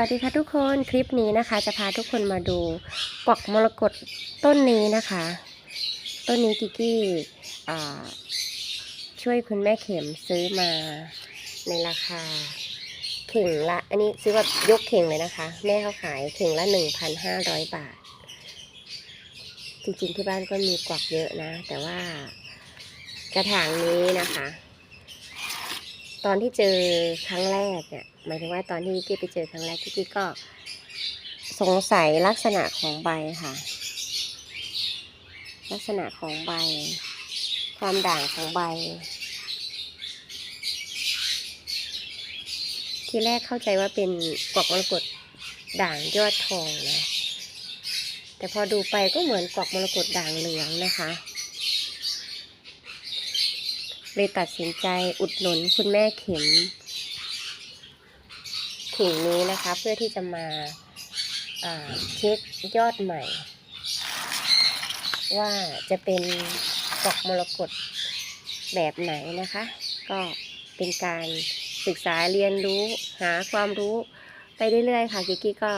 วัสดีค่ะทุกคนคลิปนี้นะคะ จะพาทุกคนมาดูกวักมรกตต้นนี้นะคะ ต้นนี้กิกกี้ช่วยคุณแม่เข็มซื้อมาในราคาเข่งละ อันนี้ซื้อแบบยกเข่งเลยนะคะ แม่เขาขายเข่งละหนึ่งพันห้าร้อยบาท จริงๆที่บ้านก็มีกวักเยอะนะ แต่ว่ากระถางนี้นะคะ ตอนที่เจอครั้งแรกเนี่ยหมายถึงว่าตอนที่กี้ไปเจอครั้งแรกกี้ก็สงสัยลักษณะของใบค่ะ ลักษณะของใบ ความด่างของใบ ที่แรกเข้าใจว่าเป็นกวักมรกตด่างยอดทองนะแต่พอดูไปก็เหมือนกวักมรกตด่างเหลืองนะคะ เลยตัดสินใจอุดหนุนคุณแม่เข็มถุงนี้นะคะ เพื่อที่จะมาเช็คยอดใหม่ ว่าจะเป็นกอกมรกตแบบไหนนะคะ ก็เป็นการศึกษาเรียนรู้หาความรู้ไปเรื่อยๆค่ะกิกกี้ก็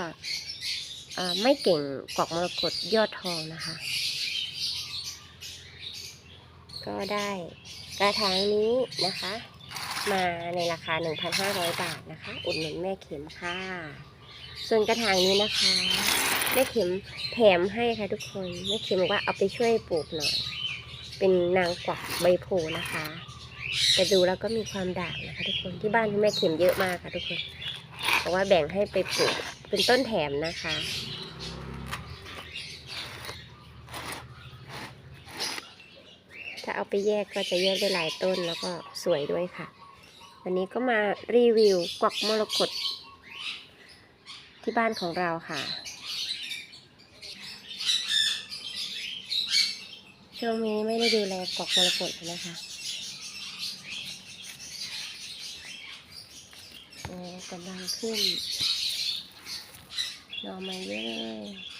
ไม่เก่งกอกมรกตยอดทองนะคะ ก็ได้ กระถางนี้นะคะ มาในราคา 1,500 บาทนะคะ อุดหนุนแม่เข็มค่ะ ส่วนกระถางนี้นะคะแม่เข็มแถมให้ค่ะทุกคนแม่เข็มบอกว่าเอาไปช่วยปลูกหน่อย เป็นนางกวักใบโพนะคะแต่ดูแล้วก็มีความด่างนะคะ ทุกคนที่บ้านคุณแม่เข็มเยอะมากค่ะทุกคนบอกว่าแบ่งให้ไปปลูกเป็นต้นแถมนะคะ ถ้าเอาไปแยกก็จะแยกได้หลายต้นแล้วก็สวยด้วยค่ะ วันนี้ก็มารีวิวกวักมรกตที่บ้านของเราค่ะ ช่วงนี้ไม่ได้ดูแลกวักมรกตนะคะโอ้กำลังขึ้นนอไม้เยอะเลย